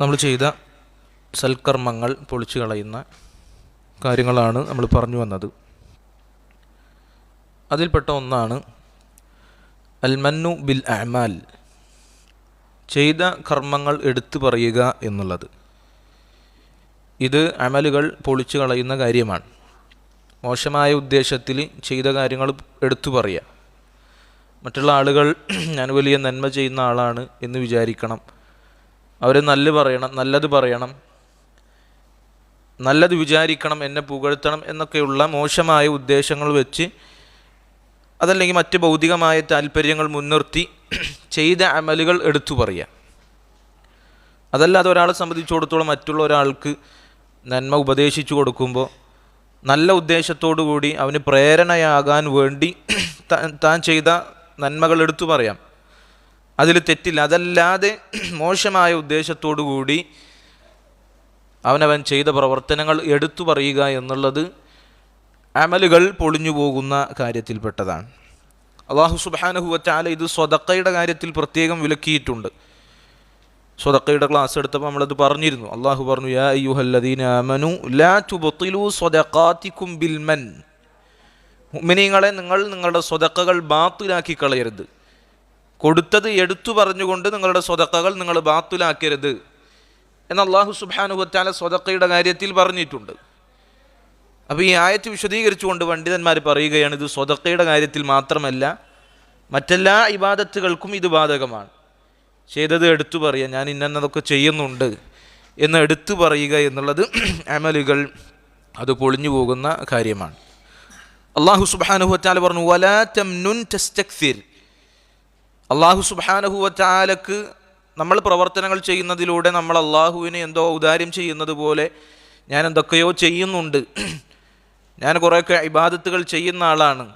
നമ്മൾ ചെയ്ത സൽക്കർമ്മങ്ങൾ പൊളിച്ചു കളയുന്ന കാര്യങ്ങളാണ് നമ്മൾ പറഞ്ഞു വന്നത്. അതിൽപ്പെട്ട ഒന്നാണ് അൽമന്നു ബിൽ അഹ്മാൽ ചെയ്ത കർമ്മങ്ങൾ എടുത്തു പറയുക എന്നുള്ളത്. ഇത് അമലുകൾ പൊളിച്ചു കളയുന്ന കാര്യമാണ്. മോശമായ ഉദ്ദേശത്തിൽ ചെയ്ത കാര്യങ്ങൾ എടുത്തു പറയുക. മറ്റുള്ള ആളുകൾ ഞാൻ വലിയ നന്മ ചെയ്യുന്ന ആളാണ് എന്ന് വിചാരിക്കണം. അവർ നല്ല പറയണം നല്ലത് പറയണം നല്ലത് വിചാരിക്കണം എന്നെ പുകഴ്ത്തണം എന്നൊക്കെയുള്ള മോശമായ ഉദ്ദേശങ്ങൾ വെച്ച് അതല്ലെങ്കിൽ മറ്റ് ഭൗതികമായ താല്പര്യങ്ങൾ മുൻനിർത്തി ചെയ്ത അമലുകൾ എടുത്തു പറയുക അതല്ലാതെ ഒരാളെ സംബന്ധിച്ചിടത്തോളം മറ്റുള്ള ഒരാൾക്ക് നന്മ ഉപദേശിച്ചു കൊടുക്കുമ്പോൾ നല്ല ഉദ്ദേശത്തോടു കൂടി അവന് പ്രേരണയാകാൻ വേണ്ടി താൻ ചെയ്ത നന്മകൾ എടുത്തു പറയാം. അതിൽ തെറ്റില്ല. അതല്ലാതെ മോശമായ ഉദ്ദേശത്തോടു കൂടി അവനവൻ ചെയ്ത പ്രവർത്തനങ്ങൾ എടുത്തു പറയുക എന്നുള്ളത് അമലുകൾ പൊളിഞ്ഞു പോകുന്ന കാര്യത്തിൽപ്പെട്ടതാണ്. അള്ളാഹു സുബാനഹുവറ്റാല ഇത് സ്വതക്കയുടെ കാര്യത്തിൽ പ്രത്യേകം വിലക്കിയിട്ടുണ്ട്. സ്വതക്കയുടെ ക്ലാസ് എടുത്തപ്പോൾ നമ്മളത് പറഞ്ഞിരുന്നു. അള്ളാഹു പറഞ്ഞു യാ അയ്യുഹല്ലദീന അമനു ലാ തുബത്തിലു സ്വതക്കാത്തിക്കും ബിൽമൻ മുഅ്മിനീങ്ങളെ നിങ്ങൾ നിങ്ങളുടെ സ്വതക്കകൾ ബാത്തിലാക്കി കളയരുത്. കൊടുത്തത് എടുത്തു പറഞ്ഞുകൊണ്ട് നിങ്ങളുടെ സ്വതക്കകൾ നിങ്ങൾ ബാത്തുലാക്കരുത്. എന്ന് അള്ളാഹു സുബാനുഹത്താല സ്വതക്കയുടെ കാര്യത്തിൽ പറഞ്ഞിട്ടുണ്ട്. അപ്പോൾ ഈ ആയത്ത് വിശദീകരിച്ചുകൊണ്ട് പണ്ഡിതന്മാർ പറയുകയാണ് ഇത് സ്വതക്കയുടെ കാര്യത്തിൽ മാത്രമല്ല മറ്റെല്ലാ ഇബാദത്തുകൾക്കും ഇത് ബാധകമാണ്. ചെയ്തത് എടുത്തു പറയുക ഞാൻ ഇന്നതൊക്കെ ചെയ്യുന്നുണ്ട് എന്ന് എടുത്തു പറയുക എന്നുള്ളത് അമലുകൾ അത് പൊളിഞ്ഞു പോകുന്ന കാര്യമാണ്. അള്ളാഹു സുബാനുഹത്താല പറഞ്ഞു വലാ തംനുൻ തസ്തക്സിർ അള്ളാഹു സുബാനഹുവറ്റാലക്ക് നമ്മൾ പ്രവർത്തനങ്ങൾ ചെയ്യുന്നതിലൂടെ നമ്മൾ അള്ളാഹുവിനെ എന്തോ ഔദാര്യം ചെയ്യുന്നത് പോലെ ഞാൻ എന്തൊക്കെയോ ചെയ്യുന്നുണ്ട്. ഞാൻ കുറേയൊക്കെ ഇബാദത്തുകൾ ചെയ്യുന്ന ആളാണ്.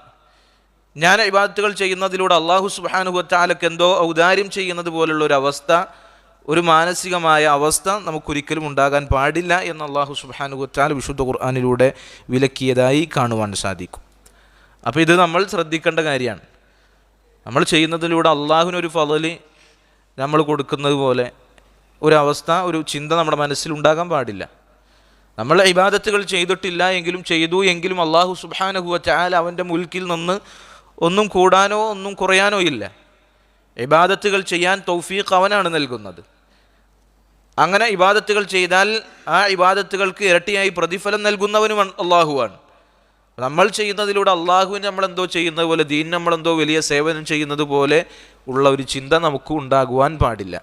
ഞാൻ ഇബാദത്തുകൾ ചെയ്യുന്നതിലൂടെ അള്ളാഹു സുബാനുഹത്താലക്ക് എന്തോ ഔദാര്യം ചെയ്യുന്നത് പോലുള്ള ഒരു അവസ്ഥ ഒരു മാനസികമായ അവസ്ഥ നമുക്കൊരിക്കലും ഉണ്ടാകാൻ പാടില്ല എന്ന് അള്ളാഹു സുബാനുഹത്താൽ വിശുദ്ധ ഖുർആാനിലൂടെ വിലക്കിയതായി കാണുവാൻ സാധിക്കും. അപ്പോൾ ഇത് നമ്മൾ ശ്രദ്ധിക്കേണ്ട കാര്യമാണ്. നമ്മൾ ചെയ്യുന്നതിലൂടെ അള്ളാഹുവിനൊരു ഫലല് നമ്മൾ കൊടുക്കുന്നത് പോലെ ഒരവസ്ഥ ഒരു ചിന്ത നമ്മുടെ മനസ്സിൽ ഉണ്ടാകാൻ പാടില്ല. നമ്മൾ ഇബാദത്തുകൾ ചെയ്തിട്ടില്ല എങ്കിലും ചെയ്തു എങ്കിലും അള്ളാഹു സുബാനഹുവ ചാൽ അവന്റെ മുൽക്കിൽ നിന്ന് ഒന്നും കൂടാനോ ഒന്നും കുറയാനോ ഇല്ല. ഇബാദത്തുകൾ ചെയ്യാൻ തൗഫീഖ് അവനാണ് നൽകുന്നത്. അങ്ങനെ ഇബാദത്തുകൾ ചെയ്താൽ ആ ഇബാദത്തുകൾക്ക് ഇരട്ടിയായി പ്രതിഫലം നൽകുന്നവനും അള്ളാഹുവാണ് നമ്മൾ ചെയ്യുന്നതിലൂടെ അള്ളാഹുവിന് നമ്മളെന്തോ ചെയ്യുന്നത് പോലെ ദീൻ നമ്മളെന്തോ വലിയ സേവനം ചെയ്യുന്നത് പോലെ ഉള്ള ഒരു ചിന്ത നമുക്ക് ഉണ്ടാകുവാൻ പാടില്ല.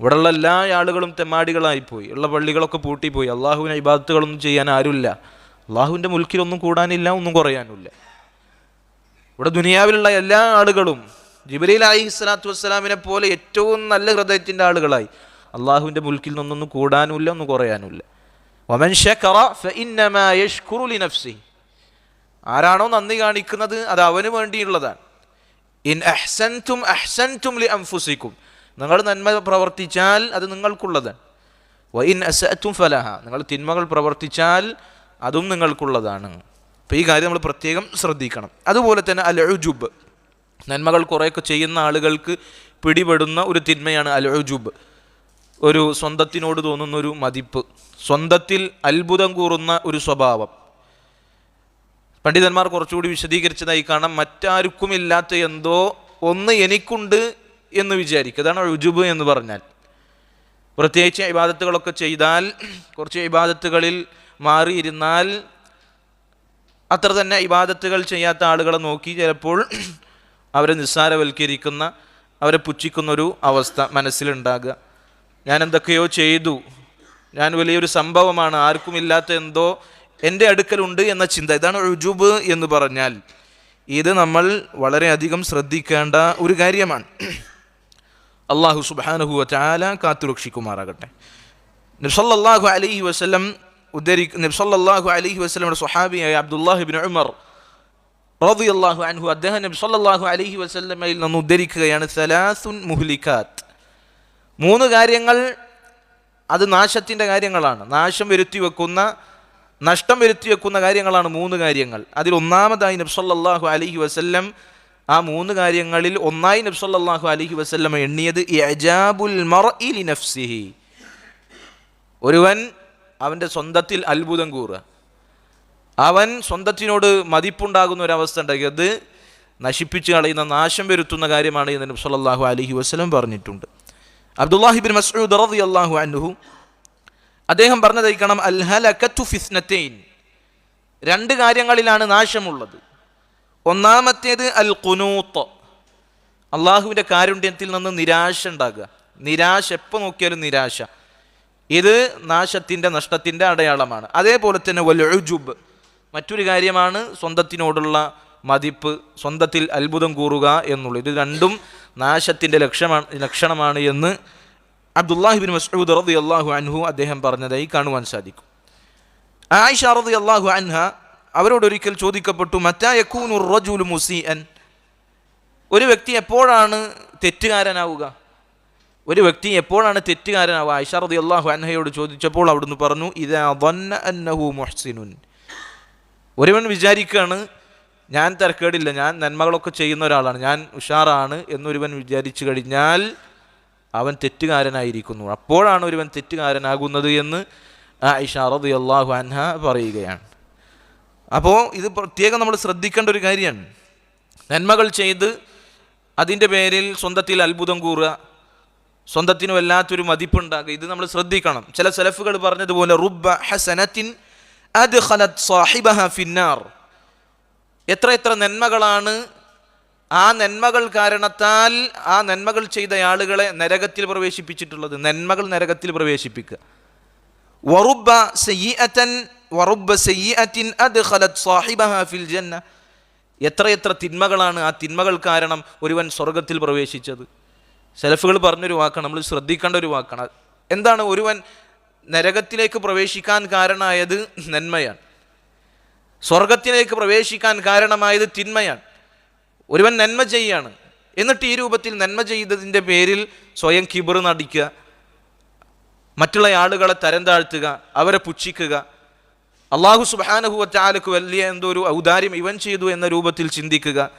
ഇവിടെയുള്ള എല്ലാ ആളുകളും തെമ്മാടികളായിപ്പോയി ഉള്ള പള്ളികളൊക്കെ പൂട്ടിപ്പോയി. അള്ളാഹുവിനെ ഇബാദത്തുകളൊന്നും ചെയ്യാൻ ആരുമില്ല. അള്ളാഹുവിന്റെ മുൽക്കിലൊന്നും കൂടാനില്ല ഒന്നും കുറയാനുമില്ല. ഇവിടെ ദുനിയാവിലുള്ള എല്ലാ ആളുകളും ജിബലി അലി ഇസ്ലാത്തു വസ്സലാമിനെ പോലെ ഏറ്റവും നല്ല ഹൃദയത്തിന്റെ ആളുകളായി. അള്ളാഹുവിന്റെ മുൽക്കിൽ നിന്നൊന്നും കൂടാനുമില്ല ഒന്നും കുറയാനുമില്ല. വമൻ ഷക്കറ ഫഇന്നമാ യഷ്കുറുലി ലിനഫ്സി ആരാണോ നന്ദി കാണിക്കുന്നത് അത് അവന് വേണ്ടിയുള്ളതാണ്. ഇൻ അഹ്സൻതും അഹ്സൻതും ലി അംഫുസിക്കും നിങ്ങൾ നന്മ പ്രവർത്തിച്ചാൽ അത് നിങ്ങൾക്കുള്ളതാണ്. വ ഇൻ അസഅത്തും ഫലഹ. നിങ്ങൾ തിന്മകൾ പ്രവർത്തിച്ചാൽ അതും നിങ്ങൾക്കുള്ളതാണ്. അപ്പോൾ ഈ കാര്യം നമ്മൾ പ്രത്യേകം ശ്രദ്ധിക്കണം. അതുപോലെ തന്നെ അൽ നന്മകൾ കുറേയൊക്കെ ചെയ്യുന്ന ആളുകൾക്ക് പിടിപെടുന്ന ഒരു തിന്മയാണ് അൽ ഒരു സ്വന്തത്തിനോട് തോന്നുന്ന ഒരു മതിപ്പ്. സ്വന്തത്തിൽ അത്ഭുതം കൂറുന്ന ഒരു സ്വഭാവം. പണ്ഡിതന്മാർ കുറച്ചുകൂടി വിശദീകരിച്ചതായി കാണാം. മറ്റാർക്കും ഇല്ലാത്ത എന്തോ ഒന്ന് എനിക്കുണ്ട് എന്ന് വിചാരിക്കുക. അതാണ് ഉജുബ് എന്ന് പറഞ്ഞാൽ. പ്രത്യേകിച്ച് ഇബാദത്തുകളൊക്കെ ചെയ്താൽ കുറച്ച് ഇബാദത്തുകളിൽ മാറിയിരുന്നാൽ അത്ര തന്നെ ഇബാദത്തുകൾ ചെയ്യാത്ത ആളുകളെ നോക്കി ചിലപ്പോൾ അവരെ നിസ്സാരവൽക്കരിക്കുന്ന അവരെ പുച്ഛിക്കുന്ന ഒരു അവസ്ഥ മനസ്സിലുണ്ടാകുക. ഞാൻ എന്തൊക്കെയോ ചെയ്തു. ഞാൻ വലിയൊരു സംഭവമാണ് ആർക്കുമില്ലാത്ത എന്തോ എന്റെ അടുക്കലുണ്ട് എന്ന ചിന്ത. ഇതാണ് റുജുബ് എന്ന് പറഞ്ഞാൽ ഇത് നമ്മൾ വളരെയധികം ശ്രദ്ധിക്കേണ്ട ഒരു കാര്യമാണ്. അള്ളാഹു സുബാനുഹു ചാല കാത്തുരക്ഷിക്കുമാറാകട്ടെ നിർസല്ലാഹു അലഹി വസ്ലം ഉദ്ധരി നിബ്സല്ലാഹു അലഹി വസ്ലമിയുടെ സ്വഹാബിയായ അബ്ദുല്ലാഹിബിൻ ഉമർ റബി അള്ളാഹു അൻഹു അദ്ദേഹം നബ്സല്ലാഹു അലഹി വസ്ലമയിൽ നിന്ന് ഉദ്ധരിക്കുകയാണ് സലാസുൻ മുഹ്ലിഖാത്ത്. മൂന്ന് കാര്യങ്ങൾ അത് നാശത്തിന്റെ കാര്യങ്ങളാണ്. നാശം വരുത്തി വെക്കുന്ന നഷ്ടം വരുത്തി വെക്കുന്ന കാര്യങ്ങളാണ് മൂന്ന് കാര്യങ്ങൾ. അതിൽ ഒന്നാമതായി നബ്സല്ലാഹു അലഹി വസ്ല്ലം ആ മൂന്ന് കാര്യങ്ങളിൽ ഒന്നായി നബ്സല്ലാഹു അലഹി വസ്ല്ലം എണ്ണിയത് നഫ്സിഹി. ഒരുവൻ അവന്റെ സ്വന്തത്തിൽ അത്ഭുതം കൂറുക. അവൻ സ്വന്തത്തിനോട് മതിപ്പുണ്ടാകുന്ന ഒരവസ്ഥ ഉണ്ടാക്കി. അത് നശിപ്പിച്ച് കളയുന്ന നാശം വരുത്തുന്ന കാര്യമാണ് എന്ന് നബി അലഹി വസ്ലം പറഞ്ഞിട്ടുണ്ട്. അബ്ദുല്ലാഹിബിൻ മസ്ഊദ് റളിയല്ലാഹു അൻഹു അദ്ദേഹം പറഞ്ഞതയ്ക്കണം അൽ ഫിസ്നത്തെയിൻ രണ്ട് കാര്യങ്ങളിലാണ് നാശമുള്ളത്. ഒന്നാമത്തേത് അൽ കുനൂത്ത് അള്ളാഹുവിന്റെ കാരുണ്യത്തിൽ നിന്ന് നിരാശ ഉണ്ടാകുക നിരാശ എപ്പോൾ നോക്കിയാലും നിരാശ. ഇത് നാശത്തിന്റെ നഷ്ടത്തിന്റെ അടയാളമാണ്. അതേപോലെ തന്നെ വലുജുബ് മറ്റൊരു കാര്യമാണ് സ്വന്തത്തിനോടുള്ള മതിപ്പ് സ്വന്തത്തിൽ അത്ഭുതം കൂറുക എന്നുള്ളത്. ഇത് രണ്ടും നാശത്തിന്റെ ലക്ഷമാണ് ലക്ഷണമാണ് എന്ന് അബ്ദുല്ലാഹിബിൻ മസ്ഊദ് റതി അള്ളാഹു അൻഹു അദ്ദേഹം പറഞ്ഞതായി കാണുവാൻ സാധിക്കും. ആയിഷ റതി അള്ളാഹു അൻഹ അവരോടൊരിക്കൽ ചോദിക്കപ്പെട്ടു മറ്റായക്കൂനു റജുൽ മുസീഅൻ? ഒരു വ്യക്തി എപ്പോഴാണ് തെറ്റുകാരനാവുക? ഒരു വ്യക്തി എപ്പോഴാണ് തെറ്റുകാരനാവുക? ആയിഷ റതി അള്ളാഹു അൻഹയോട് ചോദിച്ചപ്പോൾ അവിടുന്ന് പറഞ്ഞു ഇതാ അന്നഹു മുഹ്സിനുൻ. ഒരുവൻ വിചാരിക്കുകയാണ് ഞാൻ തിരക്കേടില്ല ഞാൻ നന്മകളൊക്കെ ചെയ്യുന്ന ഒരാളാണ് ഞാൻ ഉഷാറാണ് എന്നൊരുവൻ വിചാരിച്ചു കഴിഞ്ഞാൽ അവൻ തെറ്റുകാരനായിരിക്കുന്നു. അപ്പോഴാണ് ഒരുവൻ തെറ്റുകാരനാകുന്നത് എന്ന് ആയിഷ റതി അള്ളാഹു അൻഹ പറയുകയാണ്. അപ്പോൾ ഇത് പ്രത്യേകം നമ്മൾ ശ്രദ്ധിക്കേണ്ട ഒരു കാര്യമാണ്. നന്മകൾ ചെയ്ത് അതിന്റെ പേരിൽ സ്വന്തത്തിൽ അത്ഭുതം കൂറുക സ്വന്തത്തിനും വല്ലാത്തൊരു മതിപ്പുണ്ടാകുക ഇത് നമ്മൾ ശ്രദ്ധിക്കണം. ചില സെലഫുകൾ പറഞ്ഞതുപോലെ റുബ ഹസനത്തിൻ അത് ഖലത് സാഹിബഹ ഫിന്നാർ. എത്ര എത്ര നന്മകളാണ് ആ നന്മകൾ കാരണത്താൽ ആ നന്മകൾ ചെയ്ത ആളുകളെ നരകത്തിൽ പ്രവേശിപ്പിച്ചിട്ടുള്ളത്. നന്മകൾ നരകത്തിൽ പ്രവേശിപ്പിക്കുക. വറുബ സയ്യിഅത്തൻ വറുബ സയ്യിഅത്തിൻ അത് ഖലത് ഫിൽ ജന്ന. എത്ര എത്ര തിന്മകളാണ് ആ തിന്മകൾ കാരണം ഒരുവൻ സ്വർഗത്തിൽ പ്രവേശിച്ചത്. സെലഫുകൾ പറഞ്ഞൊരു വാക്കാണ് നമ്മൾ ശ്രദ്ധിക്കേണ്ട ഒരു വാക്കാണ്. എന്താണ് ഒരുവൻ നരകത്തിലേക്ക് പ്രവേശിക്കാൻ കാരണമായത്? നന്മയാണ്. സ്വർഗത്തിലേക്ക് പ്രവേശിക്കാൻ കാരണമായത് തിന്മയാണ്. ഒരുവൻ നന്മ ചെയ്യാണ്. എന്നിട്ട് ഈ രൂപത്തിൽ നന്മ ചെയ്തതിന്റെ പേരിൽ സ്വയം കിബർ നടിക്കുക. മറ്റുള്ള ആളുകളെ തരം താഴ്ത്തുക അവരെ പുച്ഛിക്കുക. അള്ളാഹു സുബാനഹുവറ്റാലക്ക് വലിയ എന്തോ ഒരു ഔദാര്യം ഇവൻ ചെയ്തു എന്ന രൂപത്തിൽ ചിന്തിക്കുക.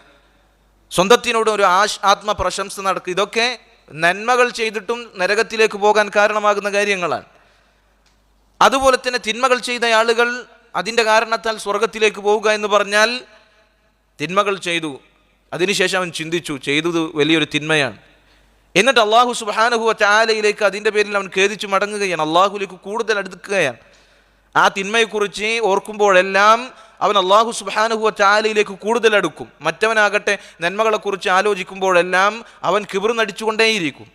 സ്വന്തത്തിനോട് ഒരു ആശ് ആത്മപ്രശംസ നടക്കുക. ഇതൊക്കെ നന്മകൾ ചെയ്തിട്ടും നരകത്തിലേക്ക് പോകാൻ കാരണമാകുന്ന കാര്യങ്ങളാണ്. അതുപോലെ തന്നെ തിന്മകൾ ചെയ്ത ആളുകൾ അതിന്റെ കാരണത്താൽ സ്വർഗത്തിലേക്ക് പോവുക എന്ന് പറഞ്ഞാൽ തിന്മകൾ ചെയ്തു. അതിനുശേഷം അവൻ ചിന്തിച്ചു ചെയ്തത് വലിയൊരു തിന്മയാണ്. എന്നിട്ട് അള്ളാഹു സുബാനഹു ചാലയിലേക്ക് അതിന്റെ പേരിൽ അവൻ ഖേദിച്ചു മടങ്ങുകയാണ്. അള്ളാഹുലേക്ക് കൂടുതൽ അടുക്കുകയാണ് ആ തിന്മയെക്കുറിച്ച് ഓർക്കുമ്പോഴെല്ലാം അവൻ അള്ളാഹു സുബാനഹുവ ചാലയിലേക്ക് കൂടുതൽ അടുക്കും. മറ്റവനാകട്ടെ നന്മകളെക്കുറിച്ച് ആലോചിക്കുമ്പോഴെല്ലാം അവൻ കിബിർ നടിച്ചുകൊണ്ടേയിരിക്കും.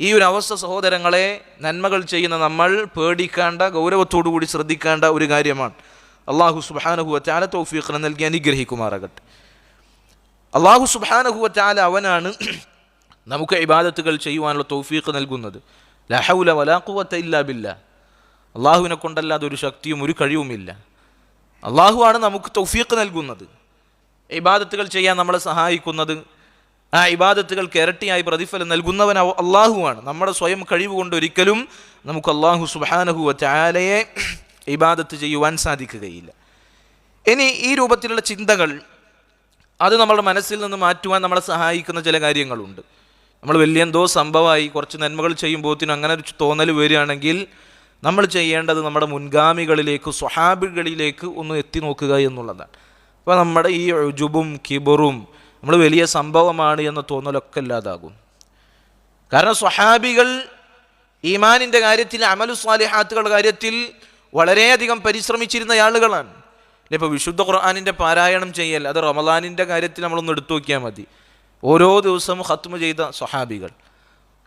ഈ ഒരു അവസ്ഥ സഹോദരങ്ങളെ നന്മകൾ ചെയ്യുന്ന നമ്മൾ പേടിക്കേണ്ട ഗൗരവത്തോടു കൂടി ശ്രദ്ധിക്കേണ്ട ഒരു കാര്യമാണ്. അള്ളാഹു സുബാനഹുവ ചാല തൗഫീഖിനെ നൽകി അനുഗ്രഹിക്കുമാറാകട്ടെ. അള്ളാഹു സുബാനഹുവറ്റാല അവനാണ് നമുക്ക് ഇബാദത്തുകൾ ചെയ്യുവാനുള്ള തൗഫീഖ് നൽകുന്നത്. ലഹൗല വലാഖുവത്ത ഇല്ലാ ബില്ല. അള്ളാഹുവിനെ കൊണ്ടല്ലാതെ ഒരു ശക്തിയും ഒരു കഴിവുമില്ല. അള്ളാഹുവാണ് നമുക്ക് തൗഫീഖ് നൽകുന്നത്. ഇബാദത്തുകൾ ചെയ്യാൻ നമ്മളെ സഹായിക്കുന്നത് ആ ഇബാദത്തുകൾക്ക് ഇരട്ടിയായി പ്രതിഫലം നൽകുന്നവൻ അള്ളാഹുവാണ് നമ്മുടെ സ്വയം കഴിവ് കൊണ്ട് ഒരിക്കലും നമുക്ക് അള്ളാഹു സുബാനഹുവ ചാലയെ ഇബാദത്ത് ചെയ്യുവാൻ സാധിക്കുകയില്ല. ഇനി ഈ രൂപത്തിലുള്ള ചിന്തകൾ അത് നമ്മുടെ മനസ്സിൽ നിന്ന് മാറ്റുവാൻ നമ്മളെ സഹായിക്കുന്ന ചില കാര്യങ്ങളുണ്ട്. നമ്മൾ വലിയ എന്തോ സംഭവമായി കുറച്ച് നന്മകൾ ചെയ്യുമ്പോഴത്തേനും അങ്ങനെ ഒരു തോന്നൽ വരികയാണെങ്കിൽ നമ്മൾ ചെയ്യേണ്ടത് നമ്മുടെ മുൻഗാമികളിലേക്ക് സ്വഹാബികളിലേക്ക് ഒന്ന് എത്തി നോക്കുക എന്നുള്ളതാണ്. അപ്പോൾ നമ്മുടെ ഈ ജുബും കിബറും നമ്മൾ വലിയ സംഭവമാണ് എന്ന തോന്നലൊക്കെ ഇല്ലാതാകും. കാരണം സ്വഹാബികൾ ഈമാനിന്റെ കാര്യത്തിൽ അമലു സ്വാലിഹാത്തുകളുടെ കാര്യത്തിൽ വളരെയധികം പരിശ്രമിച്ചിരുന്ന ആളുകളാണ്. ഇപ്പോൾ വിശുദ്ധ ഖുർആാനിന്റെ പാരായണം ചെയ്യൽ അത് റമദാനിന്റെ കാര്യത്തിൽ നമ്മളൊന്ന് എടുത്തു നോക്കിയാൽ മതി. ഓരോ ദിവസവും ഹത്മ ചെയ്ത സ്വഹാബികൾ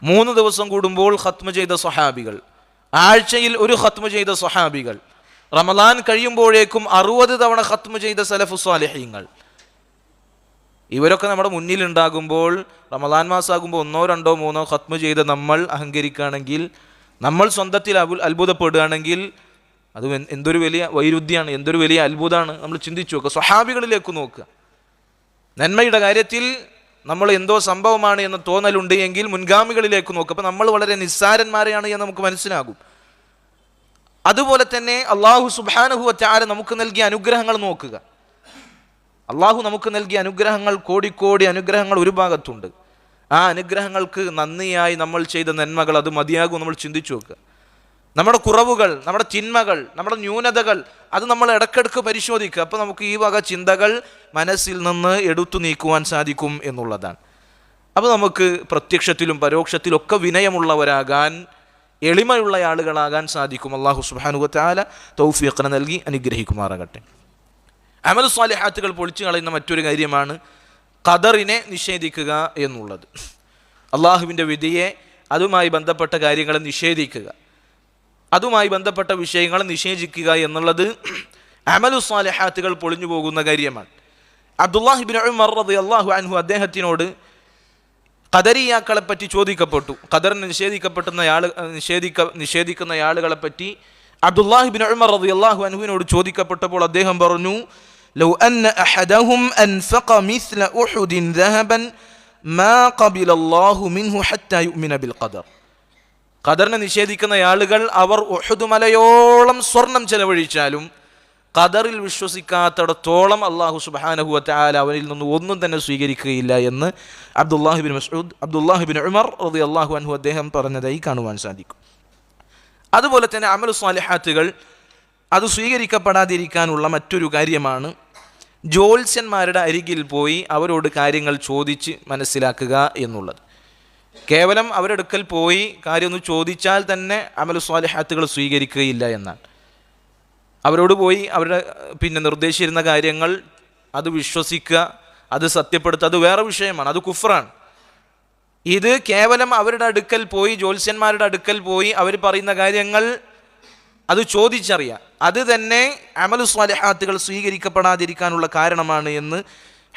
മൂന്ന് ദിവസം കൂടുമ്പോൾ ഹത്മ ചെയ്ത സ്വഹാബികൾ ആഴ്ചയിൽ ഒരു ഹത്മ ചെയ്ത സ്വഹാബികൾ റമദാൻ കഴിയുമ്പോഴേക്കും അറുപത് തവണ ഹത്മ ചെയ്ത സലഫു സ്വാലിഹീങ്ങൾ. ഇവരൊക്കെ നമ്മുടെ മുന്നിൽ ഉണ്ടാകുമ്പോൾ റമദാൻ മാസമാകുമ്പോൾ ഒന്നോ രണ്ടോ മൂന്നോ ഹത്മ ചെയ്ത് നമ്മൾ അഹങ്കരിക്കുകയാണെങ്കിൽ നമ്മൾ സ്വന്തത്തിൽ അത്ഭുതപ്പെടുകയാണെങ്കിൽ അത് എന്തൊരു വലിയ വൈരുദ്ധ്യമാണ് എന്തൊരു വലിയ അത്ഭുതമാണ് നമ്മൾ ചിന്തിച്ചു നോക്കുക. സ്വഹാബികളിലേക്ക് നോക്കുക. നന്മയുടെ കാര്യത്തിൽ നമ്മൾ എന്തോ സംഭവമാണ് എന്ന് തോന്നലുണ്ട് എങ്കിൽ മുൻഗാമികളിലേക്ക് നോക്കുക. അപ്പോൾ നമ്മൾ വളരെ നിസ്സാരന്മാരെയാണ് എന്ന് നമുക്ക് മനസ്സിലാകും. അതുപോലെ തന്നെ അള്ളാഹു സുബാനുഹു ചാര നമുക്ക് നൽകിയ അനുഗ്രഹങ്ങൾ നോക്കുക. അള്ളാഹു നമുക്ക് നൽകിയ അനുഗ്രഹങ്ങൾ കോടിക്കോടി അനുഗ്രഹങ്ങൾ ഒരു ഭാഗത്തുണ്ട്. ആ അനുഗ്രഹങ്ങൾക്ക് നന്ദിയായി നമ്മൾ ചെയ്ത നന്മകൾ അത് മതിയാകും നമ്മൾ ചിന്തിച്ചു നോക്കുക. നമ്മുടെ കുറവുകൾ നമ്മുടെ തിന്മകൾ നമ്മുടെ ന്യൂനതകൾ അത് നമ്മൾ ഇടയ്ക്കിടയ്ക്ക് പരിശോധിക്കുക. അപ്പോൾ നമുക്ക് ഈ വക ചിന്തകൾ മനസ്സിൽ നിന്ന് എടുത്തു നീക്കുവാൻ സാധിക്കും എന്നുള്ളതാണ്. അപ്പോൾ നമുക്ക് പ്രത്യക്ഷത്തിലും പരോക്ഷത്തിലും ഒക്കെ വിനയമുള്ളവരാകാൻ എളിമയുള്ള ആളുകളാകാൻ സാധിക്കും അള്ളാഹു സുബാനുഖത്താല തൗഫീഖന നൽകി അനുഗ്രഹിക്കുമാറാകട്ടെ. അമൽ സ്വാലിഹാത്തുകൾ പൊളിച്ചു കളയുന്ന മറ്റൊരു കാര്യമാണ് ഖദറിനെ നിഷേധിക്കുക എന്നുള്ളത്. അള്ളാഹുവിന്റെ വിധിയെ അതുമായി ബന്ധപ്പെട്ട കാര്യങ്ങളെ നിഷേധിക്കുക. അതുമായി ബന്ധപ്പെട്ട വിഷയങ്ങൾ നിഷേധിക്കുക എന്നുള്ളത് അമലു സ്വാലിഹാത്തുകൾ പൊളിഞ്ഞു പോകുന്ന കാര്യമാണ്. അബ്ദുല്ലാഹിബിൻ ഉമർ റളിയല്ലാഹു അൻഹു അദ്ദേഹത്തിനോട് കദരിയാക്കളെ പറ്റി ചോദിക്കപ്പെട്ടു. ഖദറിന് നിഷേധിക്കപ്പെട്ടുന്ന ആൾ നിഷേധിക്ക നിഷേധിക്കുന്ന ആളുകളെ പറ്റി അബ്ദുല്ലാഹിബിൻ ഉമർ അള്ളാഹു അൻഹുവിനോട് ചോദിക്കപ്പെട്ടപ്പോൾ അദ്ദേഹം പറഞ്ഞു ലൗ അന്ന അഹദഹും അൻഫഖ മിസ്ല ഉഹുദിൻ ഖദറിനെ നിഷേധിക്കുന്ന ആളുകൾ അവർ ഉഹുദ് മലയോളം സ്വർണം ചെലവഴിച്ചാലും ഖദറിൽ വിശ്വസിക്കാത്തിടത്തോളം അള്ളാഹു സുബാനഹു താല അവനിൽ നിന്ന് ഒന്നും തന്നെ സ്വീകരിക്കുകയില്ല എന്ന് അബ്ദുല്ലാഹിബിൻ മസൂദ് അബ്ദുല്ലാഹിബിൻ ഉമർ റതി അള്ളാഹു അൻഹു അദ്ദേഹം പറഞ്ഞതായി കാണുവാൻ സാധിക്കും. അതുപോലെ തന്നെ അമൽ സ്വാലിഹാത്തുകൾ അത് സ്വീകരിക്കപ്പെടാതിരിക്കാനുള്ള മറ്റൊരു കാര്യമാണ് ജ്യോത്സ്യന്മാരുടെ അരികിൽ പോയി അവരോട് കാര്യങ്ങൾ ചോദിച്ച് മനസ്സിലാക്കുക എന്നുള്ളത്. കേവലം അവരെടുക്കൽ പോയി കാര്യമൊന്ന് ചോദിച്ചാൽ തന്നെ അമൽ സ്വാലിഹാത്തുകൾ സ്വീകരിക്കുകയില്ല എന്നാണ്. അവരോട് പോയി അവരുടെ പിന്നെ നിർദ്ദേശിച്ചിരുന്ന കാര്യങ്ങൾ അത് വിശ്വസിക്കുക അത് സത്യപ്പെടുത്തുക അത് വേറെ വിഷയമാണ് അത് കുഫറാണ്. ഇത് കേവലം അവരുടെ അടുക്കൽ പോയി ജ്യോത്സ്യന്മാരുടെ അടുക്കൽ പോയി അവർ പറയുന്ന കാര്യങ്ങൾ അത് ചോദിച്ചറിയാം. അത് തന്നെ അമലു സ്വാലിഹാത്തുകൾ സ്വീകരിക്കപ്പെടാതിരിക്കാനുള്ള കാരണമാണ് എന്ന്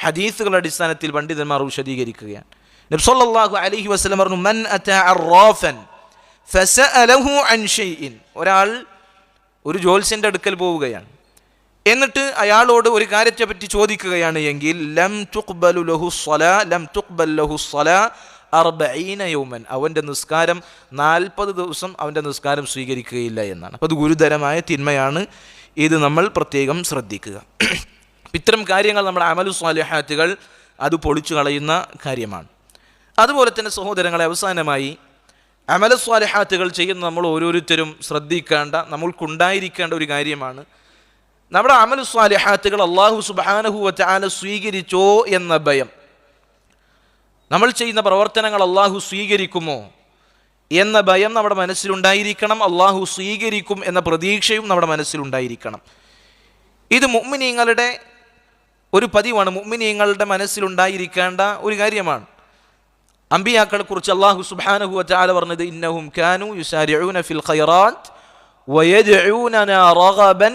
ഹദീസുകളുടെ അടിസ്ഥാനത്തിൽ പണ്ഡിതന്മാർ വിശദീകരിക്കുകയാണ്. നബ്സല്ലാഹു അലഹി വസ്ലം പറഞ്ഞു മൻ അറാഫൻ ഫസഅലഹു അൻ ഷൈഇൻ. ഒരാൾ ഒരു ജോൽസിന്റെ അടുക്കൽ പോവുകയാണ്. എന്നിട്ട് അയാളോട് ഒരു കാര്യത്തെ പറ്റി ചോദിക്കുകയാണ് എങ്കിൽ ലം തുഖ്ബലു ലഹു സ്വല ലം തുഖ്ബൽ ലഹു സ്വല അർബഈന യൗമൻ. അവന്റെ നിസ്കാരം നാൽപ്പത് ദിവസം അവന്റെ നിസ്കാരം സ്വീകരിക്കുകയില്ല എന്നാണ്. അപ്പോൾ അത് ഗുരുതരമായ തിന്മയാണ്. ഇത് നമ്മൾ പ്രത്യേകം ശ്രദ്ധിക്കുക. ഇത്തരം കാര്യങ്ങൾ നമ്മുടെ അമലു സ്വാലിഹാത്തുകൾ അത് പൊളിച്ചു കളയുന്ന കാര്യമാണ്. അതുപോലെ തന്നെ സഹോദരങ്ങളെ അവസാനമായി അമലസ്വാലിഹാത്തുകൾ ചെയ്യുന്ന നമ്മൾ ഓരോരുത്തരും ശ്രദ്ധിക്കേണ്ട നമ്മൾക്കുണ്ടായിരിക്കേണ്ട ഒരു കാര്യമാണ്. നമ്മുടെ അമലസ്വാലിഹാത്തുകൾ അള്ളാഹു സുബാനഹുവ ചാല സ്വീകരിച്ചോ എന്ന ഭയം. നമ്മൾ ചെയ്യുന്ന പ്രവർത്തനങ്ങൾ അള്ളാഹു സ്വീകരിക്കുമോ എന്ന ഭയം നമ്മുടെ മനസ്സിലുണ്ടായിരിക്കണം അള്ളാഹു സ്വീകരിക്കും എന്ന പ്രതീക്ഷയും നമ്മുടെ മനസ്സിലുണ്ടായിരിക്കണം. ഇത് മുഅ്മിനീങ്ങളുടെ ഒരു പതിവാണ്. മുഅ്മിനീങ്ങളുടെ മനസ്സിലുണ്ടായിരിക്കേണ്ട ഒരു കാര്യമാണ്. അമ്പിയാക്കളെ കുറിച്ച് അള്ളാഹു സുബ്ഹാനഹു വതആല പറഞ്ഞത് ഇന്നഹും കാനു യുസാരിഊന ഫിൽ ഖൈറാത്ത് റഗബൻ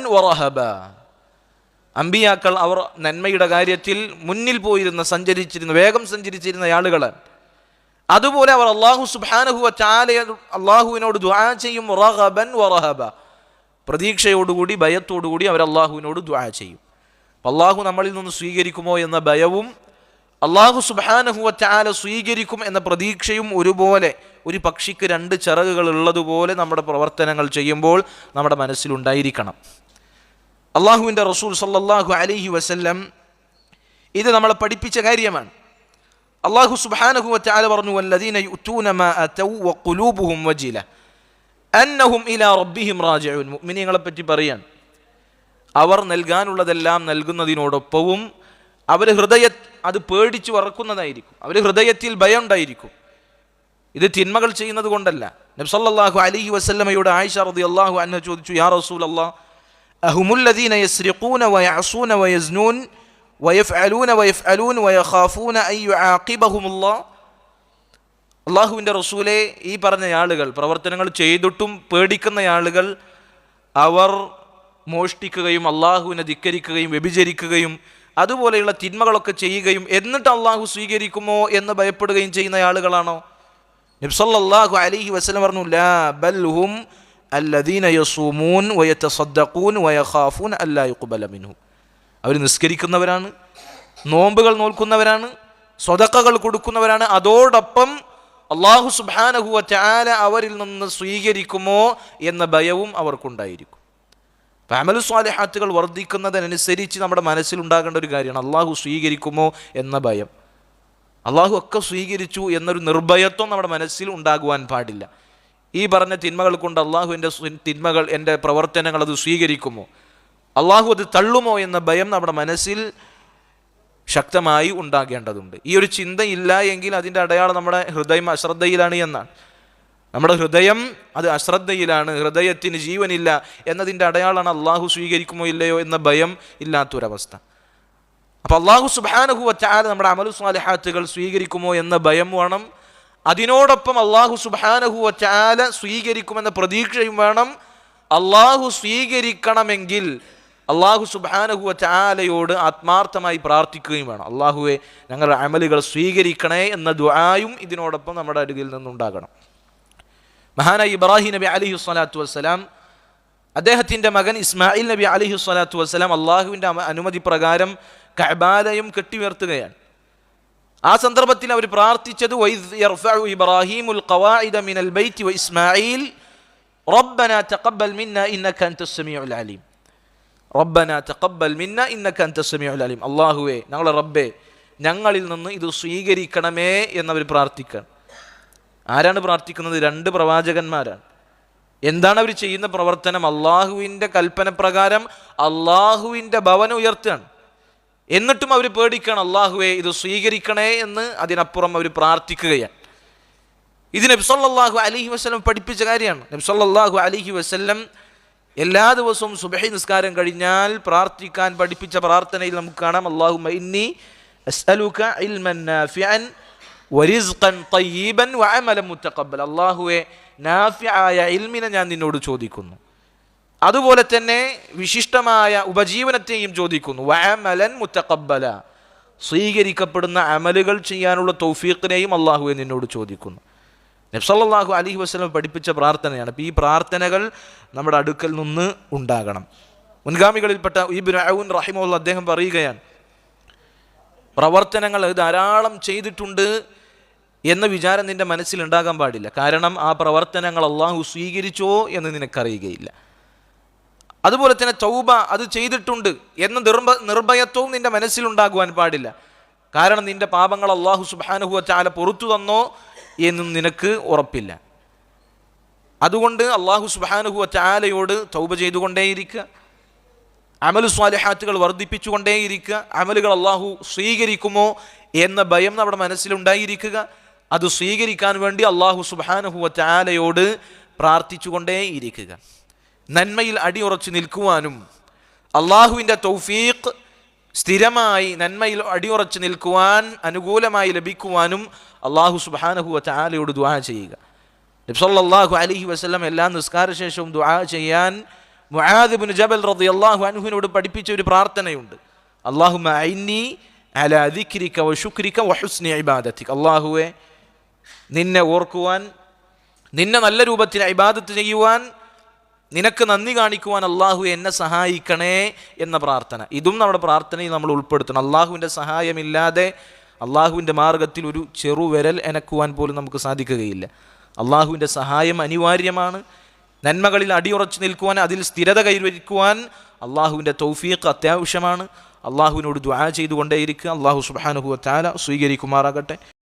അമ്പിയാക്കൾ അവർ നന്മയുടെ കാര്യത്തിൽ മുന്നിൽ പോയിരുന്ന സഞ്ചരിച്ചിരുന്ന വേഗം സഞ്ചരിച്ചിരുന്ന ആളുകൾ അതുപോലെ അവർ അള്ളാഹു സുബ്ഹാനഹു വതആല അള്ളാഹുവിനോട് ദ്വാ ചെയ്യും റഹബൻ വറഹബ. പ്രതീക്ഷയോടുകൂടി ഭയത്തോടുകൂടി അവർ അള്ളാഹുവിനോട് ദ്വാ ചെയ്യും. അള്ളാഹു നമ്മളിൽ നിന്ന് സ്വീകരിക്കുമോ എന്ന ഭയവും അള്ളാഹു സുബാനഹുവറ്റാല സ്വീകരിക്കും എന്ന പ്രതീക്ഷയും ഒരുപോലെ ഒരു പക്ഷിക്ക് രണ്ട് ചിറകുകൾ ഉള്ളതുപോലെ നമ്മുടെ പ്രവർത്തനങ്ങൾ ചെയ്യുമ്പോൾ നമ്മുടെ മനസ്സിലുണ്ടായിരിക്കണം. അള്ളാഹുവിന്റെ റസൂൽ സല്ലാഹു അലൈഹി വസല്ലം ഇത് നമ്മളെ പഠിപ്പിച്ച കാര്യമാണ്. അള്ളാഹു സുബാനഹുവറ്റാല പറഞ്ഞു വല്ലദീന അന്നഹും ഇലാ റബ്ബിഹിം റാജിഊൻ. മുഅ്മിനീങ്ങളെ പറ്റി പറയാൻ അവർ നൽകാനുള്ളതെല്ലാം നൽകുന്നതിനോടൊപ്പവും അവർ ഹൃദയ അത് പേടിച്ചു വറക്കുന്നതായിരിക്കും. അവർ ഹൃദയത്തിൽ ഭയം ഉണ്ടായിരിക്കും ഇത് തിന്മകൾ ചെയ്യുന്നത് കൊണ്ടല്ല. നബ്സല്ലാഹു അലഹി വസ്ലമയുടെ ആയിഷ റതി അള്ളാഹു അന്ന ചോദിച്ചു യാ റസൂൽ അള്ളാഹ് അഹുമുല്ലദീന യസ്രിഖൂന വയഅസൂന വയസ്നൂൻ വയഫ്അലൂന വയഫ്അലൂൻ വയഖാഫൂന അൻ യുആഖിബഹുമുല്ലാഹ് അള്ളാഹുവിന്റെ റസൂലെ ഈ പറഞ്ഞ ആളുകൾ പ്രവർത്തനങ്ങൾ ചെയ്തിട്ടും പേടിക്കുന്ന ആളുകൾ അവർ മോഷ്ടിക്കുകയും അള്ളാഹുവിനെ ധിക്കരിക്കുകയും വ്യഭിചരിക്കുകയും അതുപോലെയുള്ള തിന്മകളൊക്കെ ചെയ്യുകയും എന്നിട്ട് അള്ളാഹു സ്വീകരിക്കുമോ എന്ന് ഭയപ്പെടുകയും ചെയ്യുന്ന ആളുകളാണോ? നബ്സല്ലാഹു അലിഹി വസ്ലം പറഞ്ഞു ലാ ബൽ ഹും അല്ലദീന യസൂമൂൻ വയത്തസദ്ദഖൂൻ വയഖാഫൂൻ അല്ലാ യുഖ്ബല മിൻഹു. അവർ നിസ്കരിക്കുന്നവരാണ് നോമ്പുകൾ നോൽക്കുന്നവരാണ് സ്വതക്കകൾ കൊടുക്കുന്നവരാണ്. അതോടൊപ്പം അള്ളാഹു സുബാനഹുവ ചാല അവരിൽ നിന്ന് സ്വീകരിക്കുമോ എന്ന ഭയവും അവർക്കുണ്ടായിരിക്കും. ഫാമലു സ്വാലിഹാത്തുകൾ വർദ്ധിക്കുന്നതിനനുസരിച്ച് നമ്മുടെ മനസ്സിലുണ്ടാകേണ്ട ഒരു കാര്യമാണ്. അള്ളാഹു സ്വീകരിക്കുമോ എന്ന ഭയം. അള്ളാഹു ഒക്കെ സ്വീകരിച്ചു എന്നൊരു നിർഭയത്വം നമ്മുടെ മനസ്സിൽ ഉണ്ടാകുവാൻ പാടില്ല. ഈ പറഞ്ഞ തിന്മകൾ കൊണ്ട് അള്ളാഹു എന്റെ തിന്മകൾ എന്റെ പ്രവർത്തനങ്ങൾ അത് സ്വീകരിക്കുമോ? അള്ളാഹു അത് തള്ളുമോ എന്ന ഭയം നമ്മുടെ മനസ്സിൽ ശക്തമായി ഉണ്ടാകേണ്ടതുണ്ട്. ഈ ഒരു ചിന്തയില്ല എങ്കിൽ അതിന്റെ അടയാളം നമ്മുടെ ഹൃദയം അശ്രദ്ധയിലാണ് എന്നാണ്. നമ്മുടെ ഹൃദയം അത് അശ്രദ്ധയിലാണ് ഹൃദയത്തിന് ജീവനില്ല എന്നതിന്റെ അടയാളാണ് അള്ളാഹു സ്വീകരിക്കുമോ ഇല്ലയോ എന്ന ഭയം ഇല്ലാത്തൊരവസ്ഥ. അപ്പോൾ അള്ളാഹു സുബാനഹു വച്ചാൽ നമ്മുടെ അമലു സ്വാലിഹാത്തുകൾ സ്വീകരിക്കുമോ എന്ന ഭയം വേണം. അതിനോടൊപ്പം അള്ളാഹു സുബാനഹു വച്ചാല സ്വീകരിക്കുമെന്ന പ്രതീക്ഷയും വേണം. അള്ളാഹു സ്വീകരിക്കണമെങ്കിൽ അള്ളാഹു സുബാനഹു വച്ചാലയോട് ആത്മാർത്ഥമായി പ്രാർത്ഥിക്കുകയും വേണം. അള്ളാഹുവെ ഞങ്ങളുടെ അമലുകൾ സ്വീകരിക്കണേ എന്ന ദുആയും ഇതിനോടൊപ്പം നമ്മുടെ അരികിൽ നിന്നുണ്ടാകണം. മഹാനായി ഇബ്രാഹിം നബി അലിഹു സ്വലാത്തു വസ്സലാം അദ്ദേഹത്തിന്റെ മകൻ ഇസ്മായിൽ നബി അലിഹു സ്വലാത്തു വസ്സലാം അള്ളാഹുവിന്റെ അനുമതി പ്രകാരം കബാലയും കെട്ടിയുയർത്തുകയാണ്. ആ സന്ദർഭത്തിൽ അവർ പ്രാർത്ഥിച്ചത് "വഇദ് യർഫഉ ഖവാഇദ മിനൽ ബൈറ്റ് വ ഇസ്മായിൽ റബ്ബന തഖബ്ബൽ മിന്ന ഇന്നക അൻതസ് സമീഉൽ അലീം. റബ്ബന തഖബ്ബൽ മിന്ന ഇന്നക അൻതസ് സമീഉൽ അലീം. അല്ലാഹുവേ ഞങ്ങളെ റബ്ബേ ഞങ്ങളിൽ നിന്ന് ഇത് സ്വീകരിക്കണമേ എന്നവർ പ്രാർത്ഥിക്കുകയാണ്. ആരാണ് പ്രാർത്ഥിക്കുന്നത്? രണ്ട് പ്രവാചകന്മാരാണ്. എന്താണ് അവർ ചെയ്യുന്ന പ്രവർത്തനം? അള്ളാഹുവിന്റെ കൽപ്പന പ്രകാരം അള്ളാഹുവിന്റെ ഭവനം ഉയർത്തുകയാണ്. എന്നിട്ടും അവർ പേടിക്കണം അള്ളാഹുവെ ഇത് സ്വീകരിക്കണേ എന്ന് അതിനപ്പുറം അവർ പ്രാർത്ഥിക്കുകയാണ്. ഇത് നബ്സല്ലാഹു അലഹി വസ്ലം പഠിപ്പിച്ച കാര്യമാണ്. നബ്സല്ലാഹു അലഹി വസ്ല്ലം എല്ലാ ദിവസവും സുബഹി നിസ്കാരം കഴിഞ്ഞാൽ പ്രാർത്ഥിക്കാൻ പഠിപ്പിച്ച പ്രാർത്ഥനയിൽ നമുക്ക് കാണാം അള്ളാഹു ഇന്നി ഇൽമൻ തയ്യീബൻ വഅമലൻ മുത്തഖബ്ബൽ. അള്ളാഹുവെ നാഫിയായ ഇൽമിനെ ഞാൻ നിന്നോട് ചോദിക്കുന്നു. അതുപോലെ തന്നെ വിശിഷ്ടമായ ഉപജീവനത്തെയും ചോദിക്കുന്നു. വഅമലൻ മുത്തഖബ്ബല. സ്വീകരിക്കപ്പെടുന്ന അമലുകൾ ചെയ്യാനുള്ള തൗഫീഖിനെയും അള്ളാഹുവെ നിന്നോട് ചോദിക്കുന്നു. നബ്സല്ലാഹു അലഹി വസ്ലം പഠിപ്പിച്ച പ്രാർത്ഥനയാണ്. അപ്പോൾ ഈ പ്രാർത്ഥനകൾ നമ്മുടെ അടുക്കൽ നിന്ന് ഉണ്ടാകണം. മുൻഗാമികളിൽപ്പെട്ട ഇബിൻ ഔൻ റഹിമുള്ള അദ്ദേഹം പറയുകയാണ് പ്രവർത്തനങ്ങൾ ധാരാളം ചെയ്തിട്ടുണ്ട് എന്ന വിചാരം നിന്റെ മനസ്സിൽ ഉണ്ടാകാൻ പാടില്ല. കാരണം ആ പ്രവർത്തനങ്ങൾ അള്ളാഹു സ്വീകരിച്ചോ എന്ന് നിനക്കറിയുകയില്ല. അതുപോലെ തന്നെ ചൗബ അത് ചെയ്തിട്ടുണ്ട് എന്ന നിർഭ നിർഭയത്വവും നിന്റെ മനസ്സിലുണ്ടാകുവാൻ പാടില്ല. കാരണം നിന്റെ പാപങ്ങൾ അള്ളാഹു സുബാനുഹുവ ചാല പുറത്തു തന്നോ എന്നും നിനക്ക് ഉറപ്പില്ല. അതുകൊണ്ട് അള്ളാഹു സുബാനുഹുവ ചാലയോട് തൗബ ചെയ്തുകൊണ്ടേയിരിക്കുക. അമലു സ്വാലിഹാത്തുകൾ വർദ്ധിപ്പിച്ചുകൊണ്ടേയിരിക്കുക. അമലുകൾ അള്ളാഹു സ്വീകരിക്കുമോ എന്ന ഭയം നമ്മുടെ മനസ്സിലുണ്ടായിരിക്കുക. അത് സ്വീകരിക്കാൻ വേണ്ടി അള്ളാഹു സുബാനുഹുവ ചാലയോട് പ്രാർത്ഥിച്ചുകൊണ്ടേയിരിക്കുക നന്മയിൽ അടിയുറച്ചു നിൽക്കുവാനും അള്ളാഹുവിന്റെ തൗഫീഖ് സ്ഥിരമായി നന്മയിൽ അടിയുറച്ചു നിൽക്കുവാൻ അനുകൂലമായി ലഭിക്കുവാനും അള്ളാഹു സുബാനഹു ചാലയോട് ദുആ ചെയ്യുക. നബ്സല്ലാഹു അലഹി വസ്ലം എല്ലാ നിസ്കാര ശേഷവും ദുആ ചെയ്യാൻ മുആദിബിൻ ജബൽ റതി അള്ളാഹു അനുഹുവിനോട് പഠിപ്പിച്ച ഒരു പ്രാർത്ഥനയുണ്ട്. അള്ളാഹു അല ദിക്രിക വ ശുക്രിക വ ഹുസ്നി ഇബാദത്തിക്. അള്ളാഹുവെ നിന്നെ ഓർക്കുവാൻ നിന്നെ നല്ല രൂപത്തിൽ ഇബാദത്ത് ചെയ്യുവാൻ നിനക്ക് നന്ദി കാണിക്കുവാൻ അള്ളാഹു എന്നെ സഹായിക്കണേ എന്ന പ്രാർത്ഥന. ഇതും നമ്മുടെ പ്രാർത്ഥനയിൽ നമ്മൾ ഉൾപ്പെടുത്തണം. അള്ളാഹുവിന്റെ സഹായമില്ലാതെ അള്ളാഹുവിന്റെ മാർഗത്തിൽ ഒരു ചെറുവിരൽ എനക്കുവാൻ പോലും നമുക്ക് സാധിക്കുകയില്ല. അള്ളാഹുവിന്റെ സഹായം അനിവാര്യമാണ്. നന്മകളിൽ അടിയുറച്ചു നിൽക്കുവാൻ അതിൽ സ്ഥിരത കൈവരിക്കുവാൻ അള്ളാഹുവിന്റെ തൗഫീഖ് അത്യാവശ്യമാണ്. അള്ളാഹുവിനോട് ദ്വാ ചെയ്തുകൊണ്ടേയിരിക്കുക. അള്ളാഹു സുബാനുഹു താല സ്വീകരിക്കുമാറാകട്ടെ.